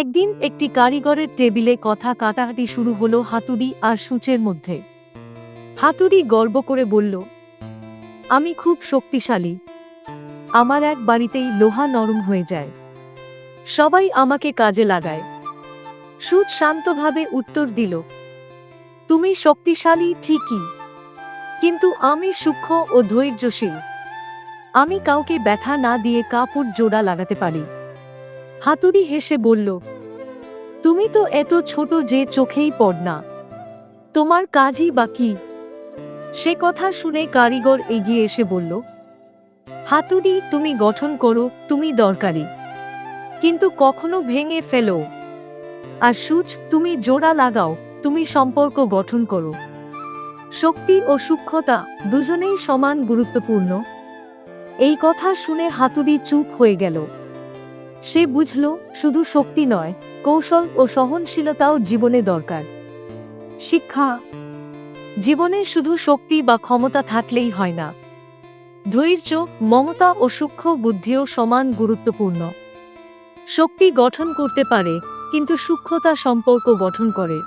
একদিন একটি কারিগরের টেবিলে কথা কাটাকাটি শুরু হলো হাতুড়ি আর সূচের মধ্যে। হাতুড়ি গর্ব করে বলল, আমি খুব শক্তিশালী। আমার এক বাড়িতেই লোহা নরম হয়ে যায়। সবাই আমাকে কাজে লাগায়। সুচ শান্তভাবে উত্তর দিল, তুমি শক্তিশালী ঠিকই, কিন্তু আমি সূক্ষ্ম ও ধৈর্যশীল। আমি কাউকে ব্যথা না দিয়ে কাপড় জোড়া লাগাতে পারি। হাতুড়ি হেসে বলল, তুমি তো এত ছোট যে চোখেই পড় না। তোমার কাজই বা কি? সে কথা শুনে কারিগর এগিয়ে এসে বলল, হাতুড়ি তুমি গঠন করো, তুমি দরকারি। কিন্তু কখনো ভেঙে ফেলো। আর সূচ, তুমি জোড়া লাগাও, তুমি সম্পর্ক গঠন করো। শক্তি ও সূক্ষ্মতা দুজনেই সমান গুরুত্বপূর্ণ। এই কথা শুনে হাতুড়ি চুপ হয়ে গেল। সে বুঝল শুধু শক্তি নয়, কৌশল ও সহনশীলতাও জীবনে দরকার। শিক্ষা। জীবনে শুধু শক্তি বা ক্ষমতা থাকলেই হয় না। ধৈর্য, মমতা ও সূক্ষ্ম বুদ্ধিও সমান গুরুত্বপূর্ণ। শক্তি গঠন করতে পারে, কিন্তু সূক্ষ্মতা সম্পর্ক গঠন করে।